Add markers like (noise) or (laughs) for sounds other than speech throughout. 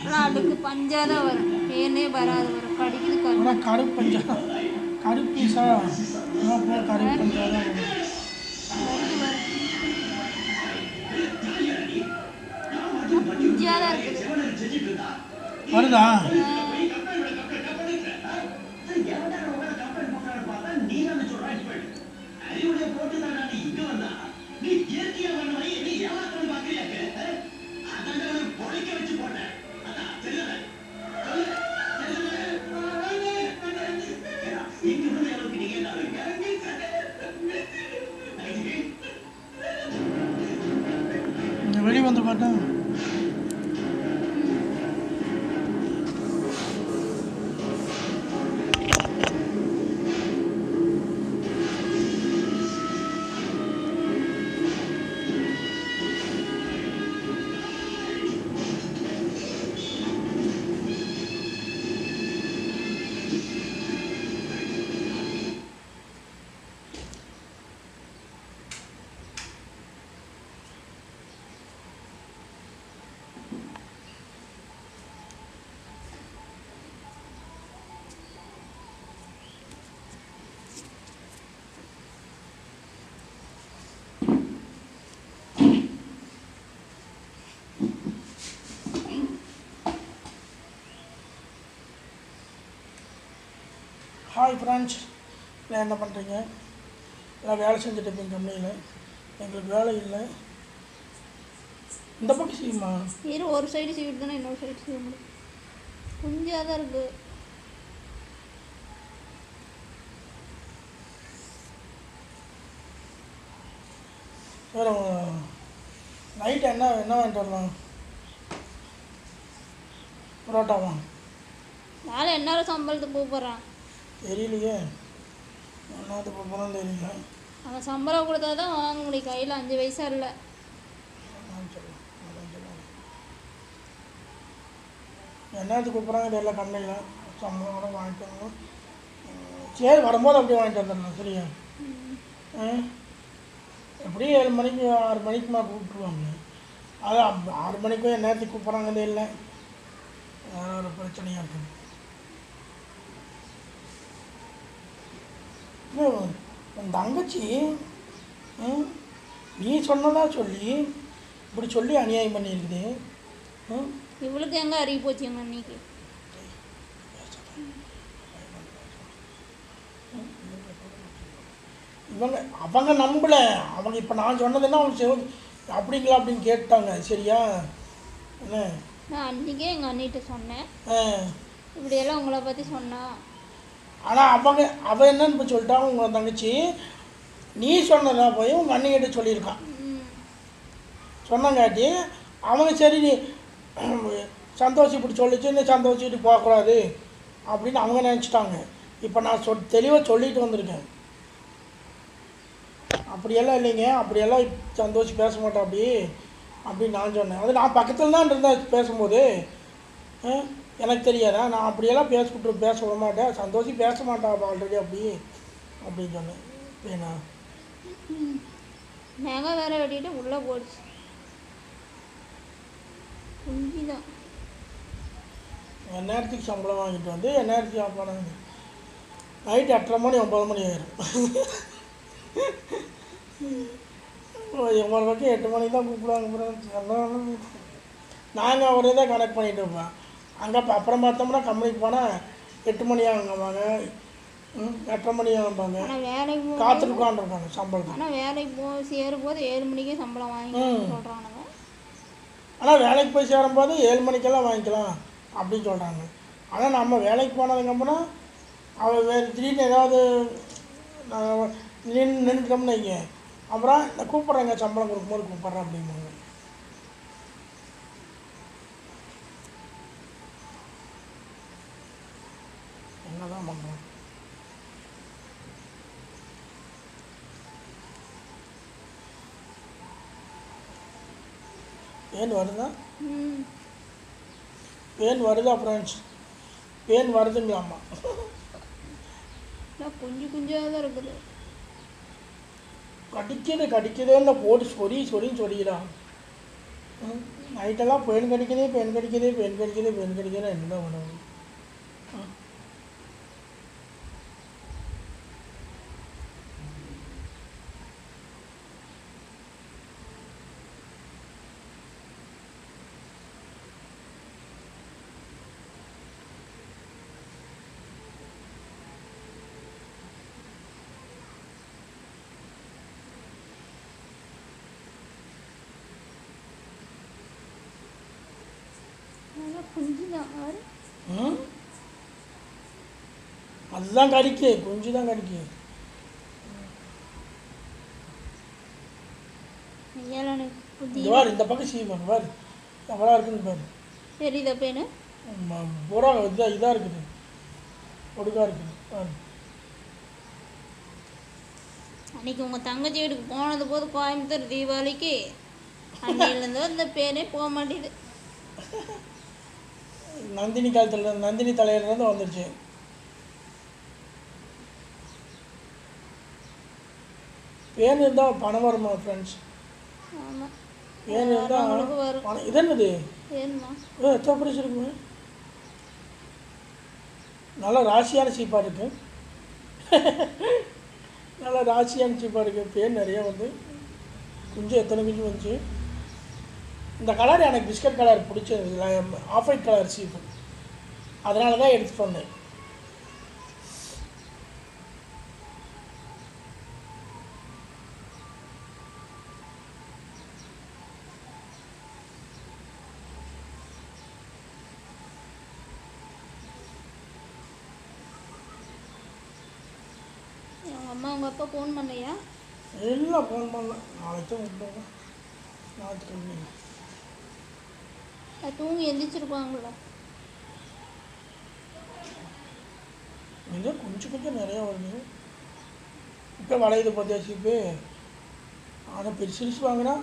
ஆனால் அதுக்கு பஞ்சாக தான் வரும் பேனே வராது வரும் கடிக்குது கரு ஆனால் கருப்பு பஞ்சா கருப்பு பீஸா கருப்பு பஞ்சா தான் வரும் வருதா இந்த ஹாய் ஃப்ரெண்ட்ஸ் எல்லாம் என்ன பண்ணுறீங்க எல்லாம் வேலை செஞ்சுட்டு இருப்பீங்க கம்பெனியில். எங்களுக்கு வேலை இல்லை. இந்த பக்கம் செய்யுமா? இரு ஒரு சைடு சீவிட்டு தானே இன்னொரு சைடு செய்ய முடியும். கொஞ்சம் தான் இருக்குது வேறு நைட்டு என்ன என்ன வாங்கிட்டு வரலாம்? பரோட்டாவா? நாளை எந்நேரம் சம்பளத்துக்கு போக போகிறான் தெரியலையே. என்னது போகிறோம் தெரியல. அவன் சம்பளம் கொடுத்தா தான் வாங்க முடியும் கையில் அஞ்சு பைசா இல்லை என்னத்துக்கு கூப்பிட்றாங்க எல்லாம் கம்பெனியில் சம்பளம் கூட வாங்கிட்டு வரணும் சரி வரும்போது அப்படியே வாங்கிட்டு வந்துடலாம். சரியா? எப்படியும் ஏழு மணிக்கு ஆறு மணிக்கு மேலே கூப்பிட்ருவாங்க அது ஆறு மணிக்கும் என்ன நேரத்துக்கு கூப்பிட்றாங்கதே இல்லை வேற ஒரு பிரச்சனையாக இருக்குது. உன் தங்கச்சி நீ சொன்னதா சொல்லி இப்படி சொல்லி அநியாயம் பண்ணியிருக்குது இவளுக்கு எங்கே அறிவு போச்சு எங்கள் அன்னைக்கு இவங்க அவங்க நம்பல. அவங்க இப்போ நான் சொன்னதுன்னா அவங்க செவ அப்படிங்களா அப்படின்னு கேட்டாங்க சரியா? என்ன? நான் அன்றைக்கே எங்கள் அண்ணிட்ட சொன்னேன். இப்படியெல்லாம் உங்களை பற்றி சொன்னா. ஆனால் அவங்க அவள் என்னன்னு இப்போ சொல்லிட்டான் உங்கள் தங்கச்சி நீ சொன்னதா போய் உங்கள் அண்ணிக்கிட்ட சொல்லியிருக்கான். சொன்னங்காட்டி அவங்க சரி நீ சந்தோஷம் இப்படி சொல்லிச்சு நீ சந்தோஷிட்டு போகக்கூடாது அப்படின்னு அவங்க நினச்சிட்டாங்க. இப்போ நான் சொல் தெளிவாக சொல்லிட்டு வந்திருக்கேன். அப்படியெல்லாம் இல்லைங்க அப்படியெல்லாம் சந்தோஷம் பேச மாட்டேன் அப்படி அப்படின்னு நான் சொன்னேன். அது நான் பக்கத்தில் தான் இருந்தேன் பேசும்போது ஆ, எனக்கு தெரியாதா நான் அப்படியெல்லாம் பேச விட்டு பேச விட மாட்டேன். சந்தோஷம் பேச மாட்டா ஆல்ரெடி அப்படி. அப்படின்னு சொன்னேன். ஏன்னா? நகை வேற வெட்டிட்டு உள்ளே போடுச்சு குஞ்சு தான் என் நேரத்துக்கு சம்பளம் வாங்கிட்டு வந்து என் நேரத்துக்கு சாப்பாடு நைட்டு எட்டரை மணி ஒம்பது மணி ஆயிரும். எவ்வளோ பக்கம் எட்டு மணிக்கு தான் கூப்பிடுவாங்க. நாங்கள் ஒரே தான் கனெக்ட் பண்ணிட்டு இருப்போம் அங்கே அப்புறம் பார்த்தோம்னா கம்பெனிக்கு போனால் எட்டு மணி ஆகுவாங்க ம் எட்டரை மணி ஆகும்பாங்க. வேலைக்கு காத்துட்டு உட்காந்துருக்காங்க சம்பளத்துக்கு ஆனால் வேலைக்கு போ சேரும் போது ஏழு மணிக்கே சம்பளம் வாங்கி. சொல்கிறானுங்க ஆனால் வேலைக்கு போய் சேரும்போது ஏழு மணிக்கெல்லாம் வாங்கிக்கலாம் அப்படின்னு சொல்கிறாங்க ஆனால் நம்ம வேலைக்கு போனதுக்கப்புறம் அவள் வேறு திடீர்னு ஏதாவது நான் நின்று நின்றுட்டோம்னு வைங்க. அப்புறம் கூப்பிட்றேங்க சம்பளம் கொடுக்கும்போது கூப்பிட்றேன் அப்படிம்பாங்க என்ன தான் பண்ணுறோம் ஏன் வருதா? பேன் வருதா ஃப்ரெண்ட்ஸ் பேன் வருதுங்களாம்மா இல்லை குஞ்சு குஞ்சாக தான் இருக்குது. கடிக்குது கடிக்குதுன்னு போட்டு சொறி சொறின்னு சொறிக்கிறான் ம் நைட்டெல்லாம் பெண் கடிக்குது பெண் கடிக்குது பெண் கடிக்குது பெண் கடிக்குதுன்னு என்ன பண்ணுவது அதுதான் கடிக்கு குஞ்சு தான் கடிக்கு பாரு இந்த பக்கம் சீவன் பாரு எவ்வளோ இருக்குன்னு பாரு. தெரியுதா பேனு. பூரா இதாக இதாக இருக்குது. ஒடுக்கா இருக்குது பாரு. அன்னைக்கு உங்கள் தங்கச்சி வீட்டுக்கு போனது போது கோயம்புத்தூர் தீபாவளிக்கு. அன்னையிலேருந்து இந்த பேனே போக மாட்டேது (laughs) நந்தினி காலத்தில் நந்தினி தலையிலேருந்து வந்துடுச்சு பேன் இருந்தால் பணம் வருமா ஃப்ரெண்ட்ஸ் பேன் இருந்தால் பணம் இது என்னது? வேணுமா? பிடிச்சி இருக்குங்க நல்ல ராசியான சீப்பாக இருக்கு. (laughs) நல்ல ராசியான சீப்பாக இருக்குது பேன் நிறைய வந்து. குஞ்சு எத்தனை குஞ்சு வந்துச்சு? இந்த கலர் எனக்கு பிஸ்கட் கலர் பிடிச்சது ஆஃப் ஒயிட் கலர் சீப்பு அதனால தான் எடுத்து எங்கள் அம்மா உங்கள் அப்பா ஃபோன் பண்ணையா எல்லாம் ஃபோன் பண்ணேன் நாளைக்கு தான் அது தூங்கி எந்திரிச்சிருப்பாங்களா இது கொஞ்சம் கொஞ்சம் நிறையா வருது. இப்போ வளையுது பார்த்தியா சீப்பு ஆனால் பெருசு பெருசு வாங்கினா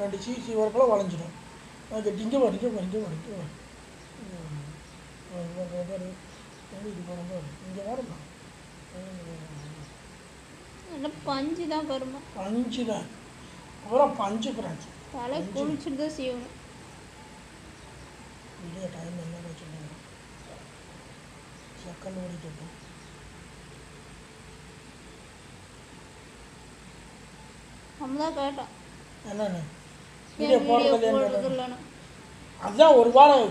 ரெண்டு சீசி வரக்குள்ள வளைஞ்சிடும். அது இங்கே வரும் இங்கே வரும் இது போகிற இங்கே வருமா? நல்லா பஞ்சு தான் வருமா? பஞ்சு தான். அப்புறம் பஞ்சு ஃப்ரெண்ட்ஸ் தலை குளிச்சுட்டு தான் செய்யணும். இல்லையா டைம் என்ன வச்சுருந்தாங்க செகண்ட் ஓடிட்டு நம்ம தான் கேட்டோம் என்னென்ன? ஏன் வீடியோ போடுறது போடுறது என்ன இல்லைன்னு. அதுதான் ஒரு வாரம்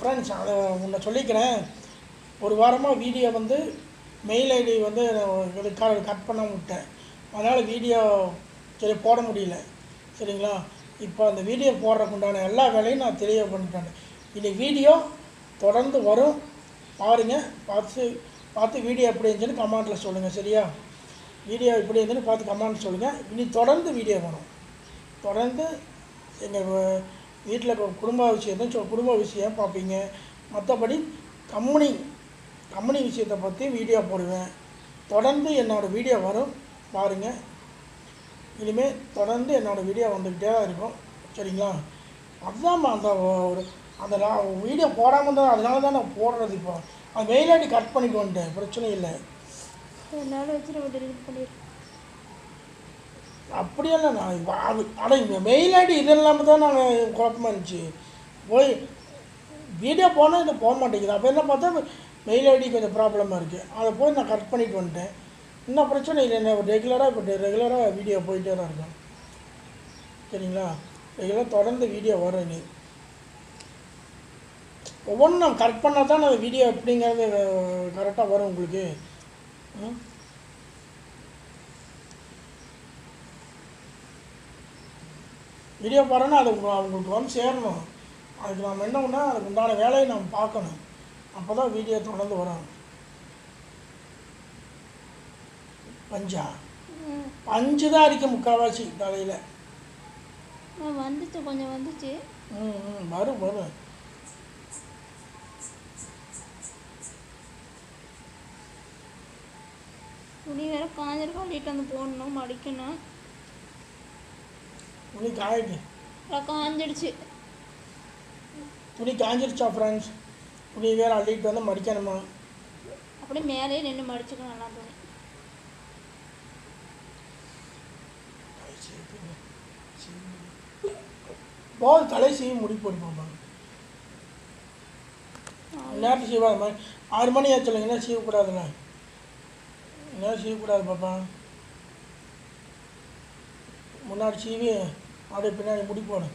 ஃப்ரெண்ட்ஸ் அதை உன்னை சொல்லிக்கிறேன். ஒரு வாரமாக வீடியோ வந்து மெயில் ஐடி வந்து கட் பண்ண விட்டேன். அதனால் வீடியோ சரி போட முடியல. சரிங்களா? இப்போ அந்த வீடியோ போடுறதுக்கு உண்டான எல்லா வேலையும் நான் தெரிய பண்ணிட்டேன். இந்த வீடியோ தொடர்ந்து வரும். பாருங்கள் பார்த்து பார்த்து வீடியோ எப்படி இருந்துச்சுன்னு கமெண்ட்டில் சொல்லுங்கள் சரியா? வீடியோ எப்படி இருந்துன்னு பார்த்து கமெண்ட் சொல்லுங்கள் இனி தொடர்ந்து வீடியோ வரும். தொடர்ந்து எங்கள் வீட்டில் குடும்ப விஷயம் சொ- குடும்ப விஷயம் பார்ப்பீங்க. மற்றபடி கம்பெனி கம்பெனி விஷயத்தை பற்றி வீடியோ போடுவேன். தொடர்ந்து என்னோடய வீடியோ வரும். பாருங்கள் இனிமேல் தொடர்ந்து என்னோடய வீடியோ வந்துக்கிட்டே தான் இருக்கும். சரிங்களா? அதுதான்மா அந்த ஒரு அந்த வீடியோ போடாமல் தான் அதனால தான் நான் போடுறது இப்போ. அந்த மெயில் ஐடி கட் பண்ணிட்டு வந்துட்டேன் பிரச்சனை இல்லை. என்னால் வச்சு நம்ம டெலிட் பண்ணிடுறோம் அப்படியெல்லாம் நான் அது ஆனால் மெயில் ஐடி இது இல்லாமல் தான் நாங்கள் குழப்பமா இருந்துச்சு. போய் வீடியோ போனால் இது போக மாட்டேங்குது. அப்போ என்ன பார்த்தா மெயில் ஐடி கொஞ்சம் ப்ராப்ளமாக இருக்குது அதை போய் நான் கட் பண்ணிட்டு வந்துட்டேன் இன்னும் பிரச்சனை இல்லை நான் ரெகுலராக இப்போ ரெகுலராக வீடியோ போயிட்டே தான் இருக்கேன். சரிங்களா? ரெகுலராக தொடர்ந்து வீடியோ வரும் நீ. ஒவ்வொன்றும் கரெக்ட் பண்ணால் தான் அந்த வீடியோ எப்படிங்கிறது கரெக்டாக வரும் உங்களுக்கு. வீடியோ போடுறோன்னா அது உங்க- அவங்களுக்கு வந்து சேரணும். அதுக்கு நம்ம என்ன பண்ணால் அதுக்கு உண்டான வேலையை நம்ம பார்க்கணும். அப்போ தான் வீடியோ தொடர்ந்து வரும். பஞ்சா. பஞ்சு தான் அடிக்க முக்கால்வாசி தலையில் வந்துச்சு கொஞ்சம் வந்துச்சு. ம் ம் வரும் வரும். துணி வேற காஞ்சிருக்கு அள்ளிட்டு வந்து போடணும் மடிக்கணும். துணி அப்புறம் காஞ்சிடுச்சு. துணி காஞ்சிருச்சா ஃப்ரெண்ட்ஸ் துணி வேறு அள்ளிட்டு வந்து மடிக்கணுமா? அப்படியே மேலேயே நின்று மடிச்சுக்கணும் நல்லா துணி. போது தலை சீவி முடி போப்பாங்க நேரத்து மாதிரி. ஆறு மணி ஆச்சு என்ன சீவக்கூடாதுங்க என்ன சீவக்கூடாது பாப்பா. முன்னாடி சீவி அப்படியே பின்னாடி முடி போடு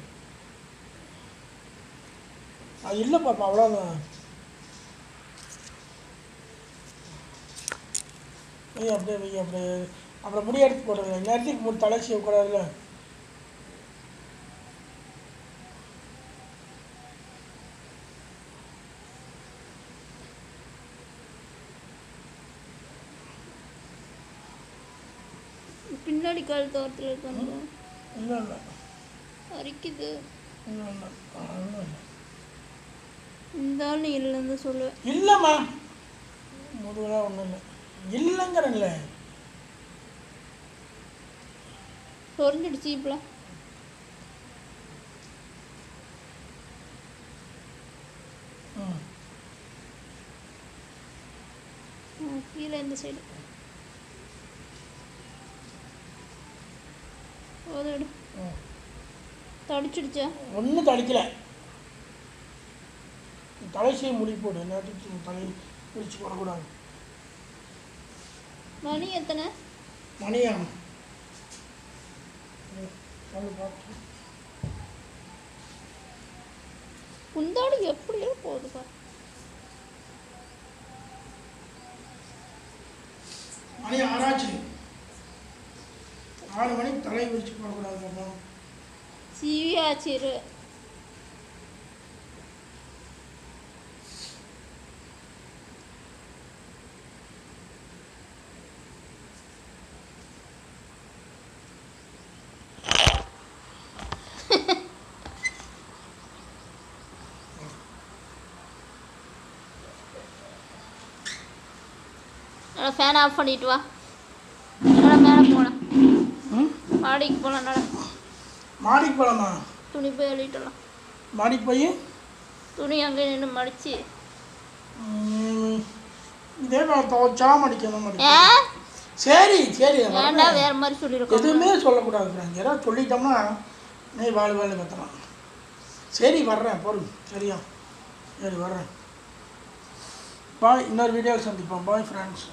அது இல்லை பாப்பா அவ்வளோதான் வை அப்படியே வை அப்படியே. அப்புறம் முடி எடுத்து போடுறது நேரத்துக்கு முடி தலை செய்யக்கூடாதுல்ல. பின்னாடி கால் தோரத்தில் இருக்காங்க அரிக்குது. இந்த ஆள் இல்லைன்னு சொல்லுவேன் இல்லைம்மா. முதுகெல்லாம் ஒன்றும் இல்லை. இல்லைங்கிறேன்ல. சொரிஞ்சிடுச்சு இப்பலாம். ம். ஆ, கீழே இந்த சைடு போதும் ம் தடிச்சிடுச்சா? ஒன்றும் தடிக்கல. தலை செய்ய முடி போடு நேரத்துக்கு தலை பிரித்து போடக்கூடாது. மணி எத்தனை? பார்த்து. குந்தாடு எப்படியோ போகுதுப்பா மணி ஆறாச்சு ஆறு மணிக்கு தலை விரிச்சு போடக்கூடாது பாப்பா நல்லா ஃபேன் ஆஃப் பண்ணிட்டு வா. நல்லா மேலே போகலாம் மாடிக்கு போகலாம் நல்லா மாடிக்கு போகலாமா துணி போய் அள்ளிட்டலாம் மாடிக்கு போய்? துணி அங்கே நின்று மடிச்சு. இதே நான் துவைச்சா மடிக்கணும் மடிக்கணும் சரி சரி. வேற மாதிரி சொல்லியிருக்கோம்? எதுவுமே சொல்லக்கூடாது ஃப்ரெண்ட் ஏதாவது சொல்லிட்டோம்னா நீ வாழ் வேலை கத்தலாம் சரி வர்றேன் பொருள் சரியா? சரி வர்றேன். பாய் இன்னொரு வீடியோவில் சந்திப்போம். Bye friends